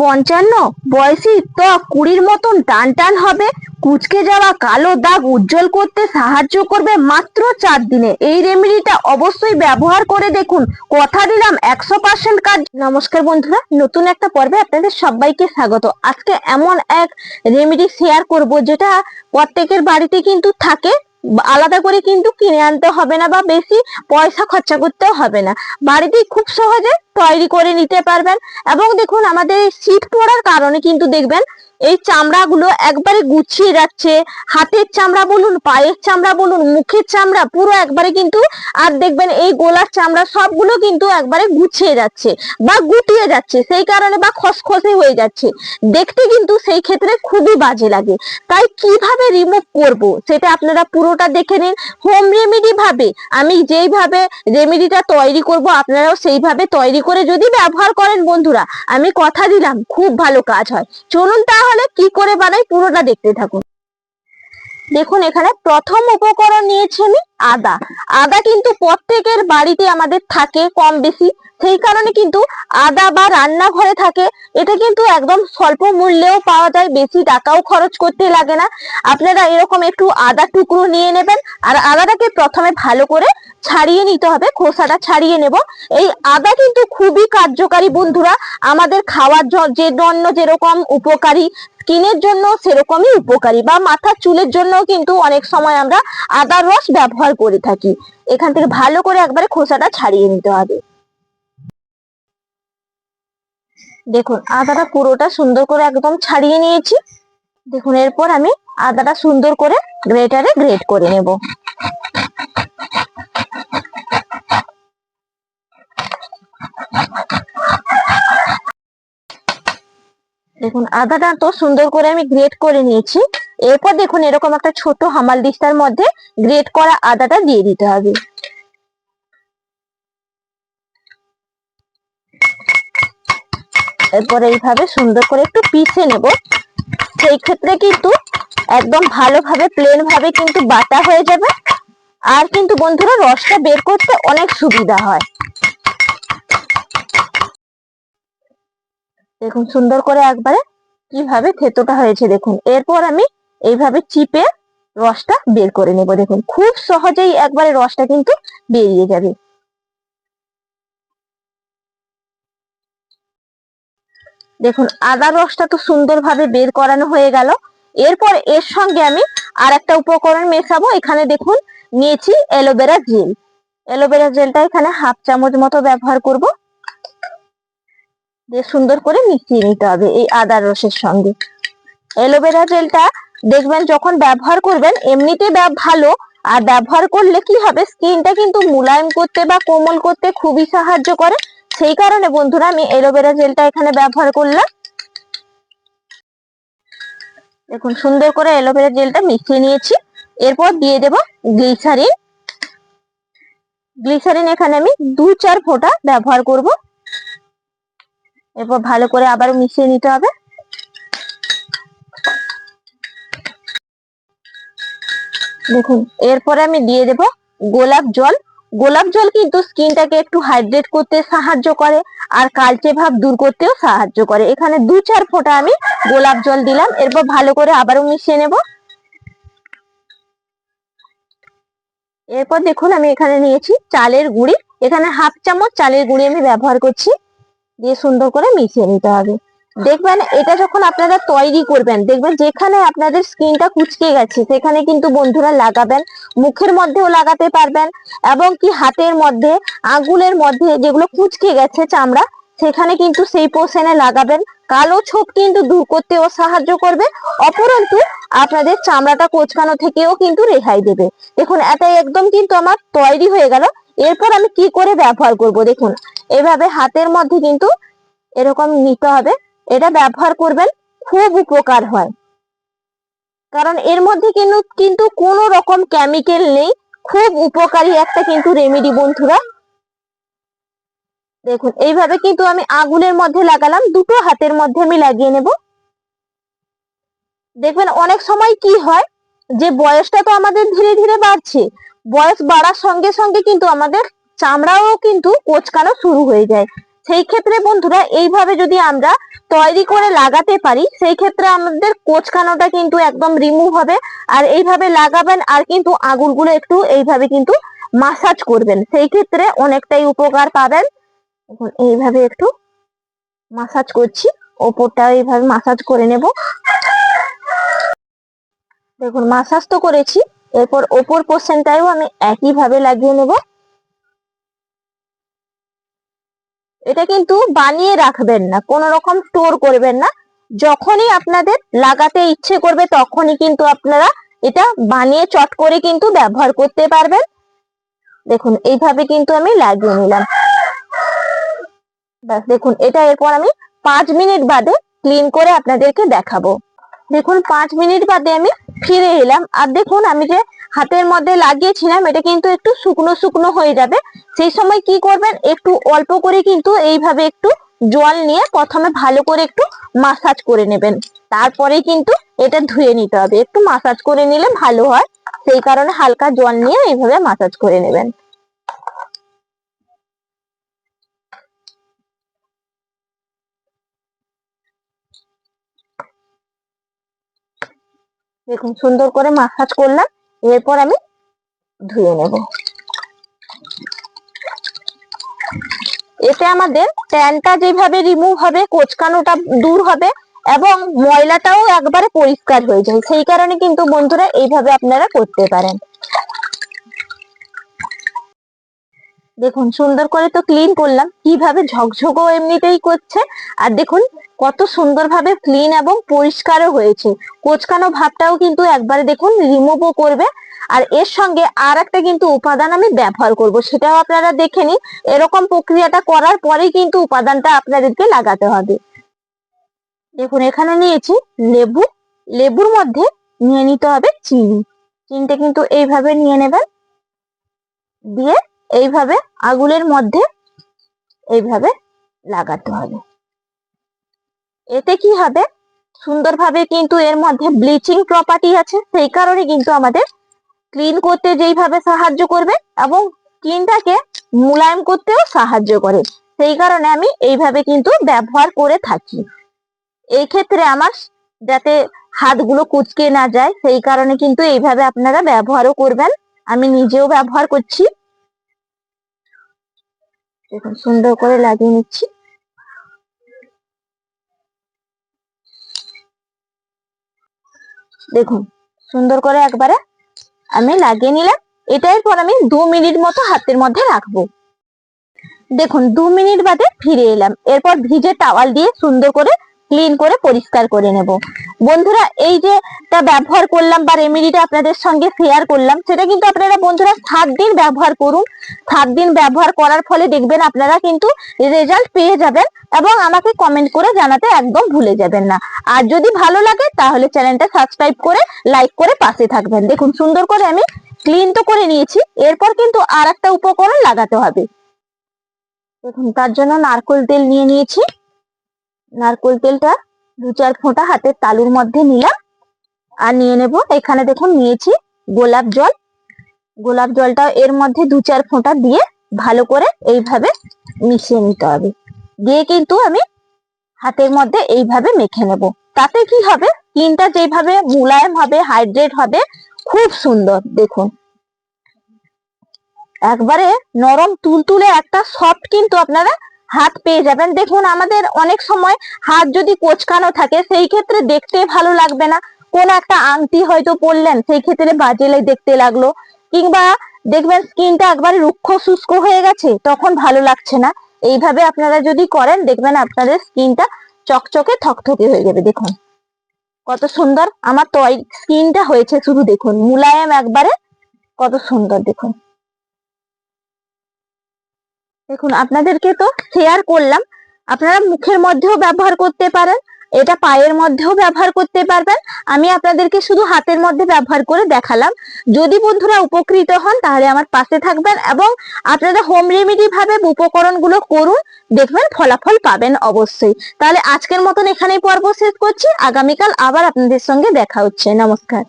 পঞ্চান্ন? বয়সী ত্বক কুড়ির মতন টান টান হবে। কুচকে যাওয়া কালো দাগ উজ্জ্বল করতে সাহায্য করবে মাত্র চার দিনে। এই রেমেডিটা অবশ্যই ব্যবহার করে দেখুন। কথা দিলাম একশো পার্সেন্ট কাজ। নমস্কার বন্ধুরা, নতুন একটা পর্বে আপনাদের সবাইকে স্বাগত। আজকে এমন এক রেমেডি শেয়ার করব যেটা প্রত্যেকের বাড়িতে কিন্তু থাকে। আলাদা করে কিন্তু কিনে আনতে হবে না বা বেশি পয়সা খরচা করতেও হবে না। বাড়িতেই খুব সহজে তৈরি করে নিতে পারবেন। এবং দেখুন, আমাদের শীত পড়ার কারণে কিন্তু দেখবেন এই চামড়াগুলো একবারে গুছিয়ে যাচ্ছে। হাতের চামড়া বলুন, পায়ের চামড়া বলুন, মুখের চামড়া, পুরো একবারে কিন্তু, আর দেখবেন এই গোলার চামড়া সবগুলো কিন্তু একবারে গুছিয়ে যাচ্ছে বা গুটিয়ে যাচ্ছে, সেই কারণে বা খসখসে হয়ে যাচ্ছে। দেখতে কিন্তু সেই ক্ষেত্রে খুবই বাজে লাগে। তাই কীভাবে রিমুভ করব সেটা আপনারা পুরোটা দেখে নিন। হোম রেমেডি ভাবে আমি যেইভাবে রেমেডিটা তৈরি করব, আপনারাও সেইভাবে তৈরি করে যদি ব্যবহার করেন বন্ধুরা, আমি কথা দিলাম, খুব ভালো কাজ হয়। চলুন তাহলে কি করে বানাই পুরোটা দেখতে থাকুন। দেখুন এখানে প্রথম উপকরণ নিয়েছি আমি আদা। আদা কিন্তু প্রত্যেকের বাড়িতে আমাদের থাকে কম বেশি। সেই কারণে কিন্তু আদা বা রান্নাঘরে থাকে এটা কিন্তু একদম স্বল্প মূল্যেও পাওয়া যায়, বেশি টাকাও খরচ করতে লাগে না। আপনারা এরকম একটু আদা টুকরো নিয়ে নেবেন, আর আদাটাকে প্রথমে ভালো করে ছাড়িয়ে নিতে হবে, খোসাটা ছাড়িয়ে নেব। এই আদা কিন্তু খুবই কার্যকারী বন্ধুরা, আমাদের খাওয়ার জন্য যেরকম উপকারী, স্কিনের জন্য সেরকমই উপকারী, বা মাথার চুলের জন্য কিন্তু অনেক সময় আমরা আদার রস ব্যবহার করে থাকি। এখান থেকে ভালো করে একবারে খোসাটা ছাড়িয়ে নিতে হবে। দেখুন, আদাটা পুরোটা সুন্দর করে একদম ছাড়িয়ে নিয়েছি। দেখুন, এরপর আমি আদাটা সুন্দর করে গ্রেটারে গ্রেট করে নেব। দেখুন আদাটা তো সুন্দর করে আমি গ্রেট করে নিয়েছি। এরপর দেখুন, এরকম একটা ছোট হামাল দিস্তার মধ্যে গ্রেট করা আদাটা দিয়ে দিতে হবে। এরপর এইভাবে সুন্দর করে একটু পিষে নেব। সেই ক্ষেত্রে কিন্তু একদম ভালোভাবে প্লেন ভাবে কিন্তু বাটা হয়ে যাবে। আর কিন্তু বন্ধুরা, রসটা বের করতে অনেক সুবিধা হয়। দেখুন সুন্দর করে একবারে কীভাবে থেতোটা হয়েছে দেখুন। এরপর আমি এইভাবে চিপে রসটা বের করে নেব দেখুন। খুব সহজেই একবারে রসটা কিন্তু বেরিয়ে যাবে। দেখুন, আদা রসটা তো সুন্দরভাবে বের করানো হয়ে গেল। এরপর এর সঙ্গে আমি আর একটা উপকরণ মেশাবো। এখানে দেখুন, নিয়েছি অ্যালোভেরা জেল। অ্যালোভেরা জেলটা এখানে হাফ চামচ মতো ব্যবহার করব। দিয়ে সুন্দর করে মিশিয়ে নিতে হবে এই আদার রসের সঙ্গে। অ্যালোভেরা জেলটা দেখবেন যখন ব্যবহার করবেন, এমনিতে ভালো, আর ব্যবহার করলে কি হবে, স্কিনটা কিন্তু মুলায়ম করতে বা কোমল করতে খুবই সাহায্য করে। সেই কারণে বন্ধুরা, আমি অ্যালোভেরা জেলটা এখানে ব্যবহার করলাম। দেখুন, সুন্দর করে অ্যালোভেরা জেলটা মিশিয়ে নিয়েছি। এরপর দিয়ে দেব গ্লিসারিন। গ্লিসারিন এখানে আমি দু চার ফোঁটা ব্যবহার করব। এরপর ভালো করে আবার মিশিয়ে নিতে হবে। দেখুন, এরপরে আমি দিয়ে দেব গোলাপ জল। গোলাপ জল কিন্তু স্কিনটাকে একটু হাইড্রেট করতে সাহায্য করে আর কালচে ভাব দূর করতেও সাহায্য করে। এখানে দু চার ফোঁটা আমি গোলাপ জল দিলাম। এরপর ভালো করে আবারও মিশিয়ে নেব। এরপর দেখুন, আমি এখানে নিয়েছি চালের গুঁড়ি। এখানে হাফ চামচ চালের গুঁড়ি আমি ব্যবহার করছি। দিয়ে সুন্দর করে মিশিয়ে নিতে হবে। দেখবেন এটা যখন আপনারা তৈরি করবেন, দেখবেন যেখানে আপনাদের স্কিনটা কুচকে গেছে, সেখানে কিন্তু বন্ধুরা লাগাবেন, মুখের মধ্যেও লাগাতে পারবেন এবং কি হাতের মধ্যে, আঙ্গুলের মধ্যে যেগুলো কুচকে গেছে চামড়া, সেখানে কিন্তু সেই পোষণে লাগাবেন। কালো ছোপ কিন্তু দূর করতেও সাহায্য করবে, অপরন্তু আপনাদের চামড়াটা কোচকানো থেকেও কিন্তু রেহাই দেবে। দেখুন, এটাই একদম কিন্তু আমার তৈরি হয়ে গেল। এরপর আমি কি করে ব্যবহার করব? দেখুন এভাবে হাতের মধ্যে কিন্তু এরকম নিতে হবে। এটা ব্যবহার করবেন, খুব উপকার হয়। কারণ এর মধ্যে কিন্তু কিন্তু কোনো রকম কেমিক্যাল নেই। খুব উপকারী একটা কিন্তু রেমেডি বন্ধুরা। দেখুন, এইভাবে কিন্তু আমি আগুনের মধ্যে লাগালাম, দুটো হাতের মধ্যে আমি লাগিয়ে নেব। দেখবেন, অনেক সময় কি হয়, যে বয়সটা তো আমাদের ধীরে ধীরে বাড়ছে। বয়স বাড়ার সঙ্গে সঙ্গে কিন্তু আমাদের চামড়াও কিন্তু কোচকানো শুরু হয়ে যায়। সেই ক্ষেত্রে বন্ধুরা, এইভাবে যদি আমরা তৈরি করে লাগাতে পারি, সেই ক্ষেত্রে আমাদের কোচকানোটা কিন্তু একদম রিমুভ হবে। আর এইভাবে লাগাবেন আর কিন্তু আঙুলগুলো একটু এইভাবে কিন্তু মাসাজ করবেন। সেই ক্ষেত্রে অনেকটাই উপকার পাবেন। এখন এইভাবে একটু মাসাজ করছি। ওপরটা এইভাবে মাসাজ করে নেব। দেখুন মাসাজ তো করেছি। এরপর ওপর পোর্শনটাও আমি একইভাবে লাগিয়ে নেব। এটা কিন্তু বানিয়ে রাখবেন না, কোন রকম স্টোর করবেন না। যখনই আপনাদের লাগাতে ইচ্ছে করবে তখনই কিন্তু আপনারা এটা বানিয়ে চট করে কিন্তু ব্যবহার করতে পারবেন। দেখুন, এইভাবে কিন্তু আমি লাগিয়ে নিলাম। ব্যাস, দেখুন, এটা এরপর আমি পাঁচ মিনিট বাদে ক্লিন করে আপনাদেরকে দেখাবো। দেখুন, পাঁচ মিনিট বাদে আমি ফিরে এলাম। আর দেখুন, আমি যে হাতের মধ্যে লাগিয়েছিলাম, এটা কিন্তু একটু শুকনো শুকনো হয়ে যাবে। সেই সময় কি করবেন? একটু অল্প করে কিন্তু এইভাবে একটু জল নিয়ে প্রথমে ভালো করে একটু মাসাজ করে নেবেন। তারপরে কিন্তু এটা ধুয়ে নিতে হবে। একটু মাসাজ করে নিলে ভালো হয়। সেই কারণে হালকা জল নিয়ে এইভাবে মাসাজ করে নেবেন। দেখুন সুন্দর করে মাসাজ করলাম, এরপর আমি ধুয়ে নেব। এতে আমাদের ট্যানটা যেভাবে রিমুভ হবে, কোচকানোটা দূর হবে এবং ময়লাটাও একবারে পরিষ্কার হয়ে যায় সেই কারণে কিন্তু বন্ধুরা এইভাবে আপনারা করতে পারেন। দেখুন, সুন্দর করে তো ক্লিন করলাম। কীভাবে ঝকঝকও এমনিতেই করছে। আর দেখুন কত সুন্দরভাবে ক্লিন এবং পরিষ্কারও হয়েছে। কোচকানো ভাবটাও কিন্তু একবারে দেখুন রিমুভও করবে। আর এর সঙ্গে আর একটা কিন্তু উপাদান আমি ব্যবহার করব, সেটাও আপনারা দেখে নিন। এরকম প্রক্রিয়াটা করার পরেই কিন্তু উপাদানটা আপনাদেরকে লাগাতে হবে। দেখুন, এখানে নিয়েছি লেবু। লেবুর মধ্যে নিয়ে নিতে হবে চিনি। চিনিটা কিন্তু এইভাবে নিয়ে নেবেন। দিয়ে এইভাবে আগুলের মধ্যে এইভাবে লাগাতে হবে। এতে কি হবে? সুন্দরভাবে কিন্তু এর মধ্যে ব্লিচিং প্রপার্টি আছে। সেই কারণে কিন্তু আমাদের ক্লিন করতে যেইভাবে সাহায্য করবে এবং স্কিনটাকে মুলায়ম করতেও সাহায্য করে। সেই কারণে আমি এইভাবে কিন্তু ব্যবহার করে থাকি। এই ক্ষেত্রে আমার যাতে হাতগুলো কুচকে না যায়, সেই কারণে কিন্তু এইভাবে আপনারা ব্যবহারও করবেন। আমি নিজেও ব্যবহার করছি। দেখুন, সুন্দর করে লাগিয়ে নিচ্ছি। দেখুন, সুন্দর করে একবারে আমি লাগিয়ে নিলাম। এটার পর আমি দু মিনিট মতো হাতের মধ্যে রাখব। দেখুন, দু মিনিট বাদে ফিরে এলাম। এরপর ভিজে টাওয়াল দিয়ে সুন্দর করে ক্লিন করে পরিষ্কার করে নেব। বন্ধুরা, এই যে তা ব্যবহার করলাম বা রেমেডিটা আপনাদের সঙ্গে শেয়ার করলাম, সেটা কিন্তু আপনারা বন্ধুরা সাত দিন ব্যবহার করুন। সাত দিন ব্যবহার করার ফলে দেখবেন আপনারা কিন্তু রেজাল্ট পেয়ে যাবেন এবং আমাকে কমেন্ট করে জানাতে একদম ভুলে যাবেন না। আর যদি ভালো লাগে, তাহলে চ্যানেলটা সাবস্ক্রাইব করে লাইক করে পাশে থাকবেন। দেখুন, সুন্দর করে আমি ক্লিন তো করে নিয়েছি, এরপর কিন্তু আর একটা উপকরণ লাগাতে হবে। দেখুন, তার জন্য নারকোল তেল নিয়ে নিয়েছি। নারকোল তেলটা দু চার ফোঁটা হাতের তালুর মধ্যে নিলাম। আর নিয়ে নেব, এখানে দেখুন নিয়েছি গোলাপ জল। গোলাপ জলটা এর মধ্যে দু চার ফোঁটা দিয়ে ভালো করে এইভাবে মিশিয়ে নিতে হবে। দিয়ে কিন্তু আমি হাতের মধ্যে এইভাবে মেখে নেব। তাতে কি হবে? স্কিনটা যেভাবে মুলায়ম হবে, হাইড্রেট হবে, খুব সুন্দর, দেখুন। একবারে নরম তুলতুলে একটা সফট কিন্তু আপনারা হাত পেয়ে যাবেন। দেখুন, আমাদের অনেক সময় হাত যদি কোচকানো থাকে, সেই ক্ষেত্রে দেখতে ভালো লাগবে না। কোন একটা আংটি হয়তো পরলেন, সেই ক্ষেত্রে বাজেলে দেখতে লাগল। কিংবা দেখবেন স্কিনটা একবারে রুক্ষ শুষ্ক হয়ে গেছে, তখন ভালো লাগছে না। এইভাবে আপনারা যদি করেন, দেখবেন আপনাদের স্কিনটা চকচকে থকথকে হয়ে যাবে। দেখুন, কত সুন্দর। আমার স্কিনটা হয়েছে শুধু দেখুন, মুলায়ম একবারে কত সুন্দর। দেখুন। দেখুন, আপনাদেরকে তো শেয়ার করলাম। আপনারা মুখের মধ্যেও ব্যবহার করতে পারেন, এটা পায়ের মধ্যেও ব্যবহার করতে পারবেন। আমি আপনাদেরকে শুধু হাতের মধ্যে ব্যবহার করে দেখালাম। যদি বন্ধুরা উপকৃত হন, তাহলে আমার পাশে থাকবেন এবং আপনারা হোম রেমেডি ভাবে উপকরণগুলো করুন, দেখবেন ফলাফল পাবেন অবশ্যই। তাহলে আজকের মতন এখানেই পর্ব শেষ করছি। আগামীকাল আবার আপনাদের সঙ্গে দেখা হচ্ছে। নমস্কার।